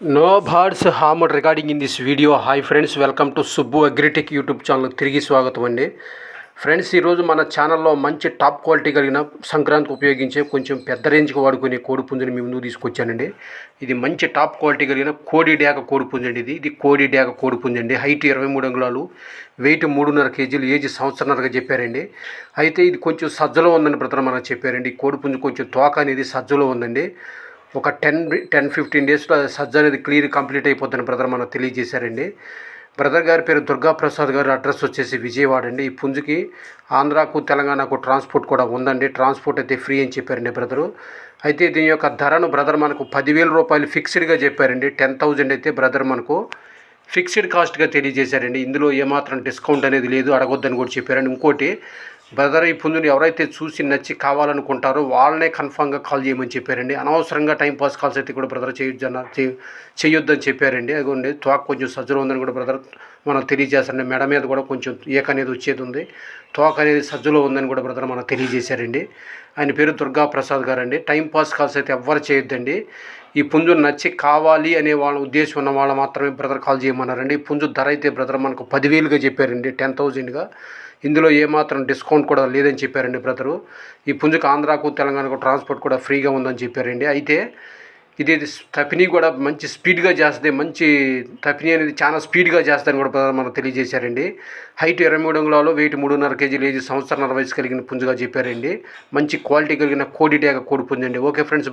No birds hammer recording in this video hi friends welcome to Subbu agritech YouTube channel తిరిగి స్వాగతం అండి. Friends ఈరోజు మన ఛానల్లో మంచి టాప్ క్వాలిటీ కలిగిన సంక్రాంతికి ఉపయోగించే కొంచెం పెద్ద రేంజ్కి వాడుకునే కోడి పుంజుని మీ ముందు తీసుకొచ్చానండి. ఇది మంచి టాప్ క్వాలిటీ కలిగిన కోడి డేక కోడి పుంజండి ఇది. ఇది కోడి డేక కోడి పుంజండి. అండి హైట్ ఇరవై మూడు అంగుళాలు వెయిట్ మూడున్నర కేజీలు ఏజ్ సంవత్సరంన్నరగా చెప్పారండి. అయితే ఇది కొంచెం సజ్జలో ఉందని బ్రదర్ మనకు చెప్పారండి. ఈ కోడి పుంజు కొంచెం తోక అనేది సజ్జలో ఉందండి. ఒక టెన్ టెన్ ఫిఫ్టీన్ డేస్లో సజ్జ అనేది క్లియర్ కంప్లీట్ అయిపోతుందని బ్రదర్ మనకు తెలియజేశారండి. బ్రదర్ గారి పేరు దుర్గా ప్రసాద్ గారు అడ్రస్ వచ్చేసి విజయవాడ అండి. ఈ పుంజుకి ఆంధ్రాకు తెలంగాణకు ట్రాన్స్పోర్ట్ కూడా ఉందండి. ట్రాన్స్పోర్ట్ అయితే ఫ్రీ అని చెప్పారండి బ్రదరు. అయితే దీని యొక్క ధరను బ్రదర్ మనకు పదివేల రూపాయలు ఫిక్స్డ్గా చెప్పారండి. టెన్ థౌజండ్ అయితే బ్రదర్ మనకు ఫిక్స్డ్ కాస్ట్గా తెలియజేశారండి. ఇందులో ఏమాత్రం డిస్కౌంట్ అనేది లేదు. అడగొద్దని కూడా చెప్పారండి. ఇంకోటి బ్రదర్ ఈ పుంజుని ఎవరైతే చూసి నచ్చి కావాలనుకుంటారో వాళ్ళనే కన్ఫామ్గా కాల్ చేయమని చెప్పారండి. అనవసరంగా టైం పాస్ కాల్స్ అయితే కూడా బ్రదర్ చేయొద్దు అన్న చేయొద్దని చెప్పారండి. అదిగోండి తోక కొంచెం సజ్జలు ఉందని కూడా బ్రదర్ మనం తెలియజేస్తారండి మెడ మీద కూడా కొంచెం ఏక అనేది వచ్చేది ఉంది. తోక అనేది సజ్జలో ఉందని కూడా బ్రదర్ మనకు తెలియజేశారండి. ఆయన పేరు దుర్గా ప్రసాద్ గారండి. టైం పాస్ కాల్స్ అయితే ఎవ్వరు చేయొద్దండి. ఈ పుంజు నచ్చి కావాలి అనే వాళ్ళ ఉద్దేశం ఉన్న వాళ్ళు మాత్రమే బ్రదర్ కాల్ చేయమన్నారండి. ఈ పుంజు ధర అయితే బ్రదర్ మనకు పదివేలుగా చెప్పారండి. టెన్ థౌజండ్గా. ఇందులో ఏమాత్రం డిస్కౌంట్ కూడా లేదని చెప్పారండి బ్రదరు. ఈ పుంజుకు ఆంధ్రాకు తెలంగాణకు ట్రాన్స్పోర్ట్ కూడా ఫ్రీగా ఉందని చెప్పారండి. అయితే ఇది ఇది తపిని కూడా మంచి స్పీడ్గా చేస్తుంది. మంచి తపిని అనేది చాలా స్పీడ్గా చేస్తుందని కూడా బ్రదర్ మనకు తెలియజేశారండి. హైట్ ఇరవై మూడు అంగుళాలు వెయిట్ మూడున్నర కేజీలు ఏజ్ సంవత్సరాల వయసు కలిగిన పుంజుగా చెప్పారండి. మంచి క్వాలిటీ కలిగిన కోడి డేగ కోడి పుంజండి. Okay friends